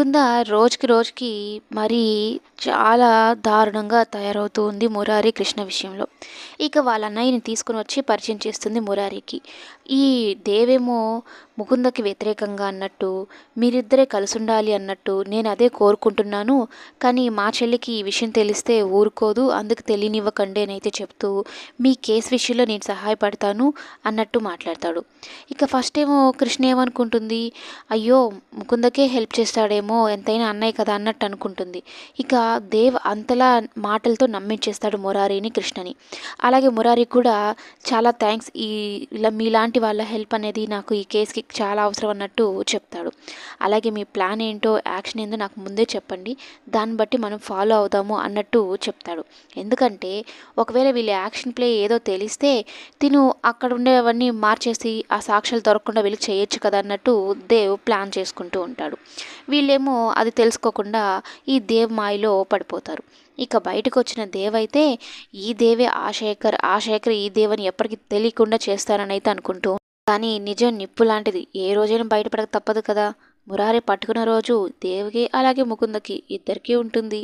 ముకుంద రోజుకి రోజుకి మరీ చాలా దారుణంగా తయారవుతూ ఉంది మురారి కృష్ణ విషయంలో. ఇక వాళ్ళ అన్నయ్యని తీసుకుని వచ్చి పరిచయం చేస్తుంది మురారికి. ఈ దేవేమో ముకుందకి వ్యతిరేకంగా అన్నట్టు మీరిద్దరే కలిసుండాలి అన్నట్టు నేను అదే కోరుకుంటున్నాను. కానీ మా చెల్లికి ఈ విషయం తెలిస్తే ఊరుకోదు అందుకు తెలియనివ్వకండి అని అయితే చెప్తూ మీ కేసు విషయంలో నేను సహాయపడతాను అన్నట్టు మాట్లాడతాడు. ఇక ఫస్ట్ ఏమో కృష్ణ ఏమనుకుంటుంది? అయ్యో ముకుందకే హెల్ప్ చేస్తాడేమో ఎంతైనా అన్నయ్య కదా అన్నట్టు అనుకుంటుంది. ఇక దేవ్ అంతలా మాటలతో నమ్మించేస్తాడు మురారిని కృష్ణని. అలాగే మురారి కూడా చాలా థ్యాంక్స్ ఈ ఇలా మీలాంటి వాళ్ళ హెల్ప్ అనేది నాకు ఈ కేసుకి చాలా అవసరం అన్నట్టు చెప్తాడు. అలాగే మీ ప్లాన్ ఏంటో యాక్షన్ ఏందో నాకు ముందే చెప్పండి. దాన్ని బట్టి మనం ఫాలో అవుదాము అన్నట్టు చెప్తాడు. ఎందుకంటే ఒకవేళ వీళ్ళ యాక్షన్ ప్లే ఏదో తెలిస్తే తిను అక్కడ ఉండేవన్నీ మార్చేసి ఆ సాక్ష్యాలు దొరకకుండా వీళ్ళకి చేయొచ్చు కదా అన్నట్టు దేవ్ ప్లాన్ చేసుకుంటూ ఉంటాడు. వీళ్ళేమో అది తెలుసుకోకుండా ఈ దేవ్ మాయలో పడిపోతారు. ఇక బయటకు వచ్చిన దేవ్ అయితే ఈ దేవే ఆ శేఖర్ ఆ శేఖర్ ఈ దేవని ఎప్పటికీ తెలియకుండా చేస్తారని అయితే అనుకుంటూ కానీ నిజం నిప్పు లాంటిది. ఏ రోజైనా బయటపడక తప్పదు కదా. మురారి పట్టుకున్న రోజు దేవికి అలాగే ముకుందకి ఇద్దరికీ ఉంటుంది.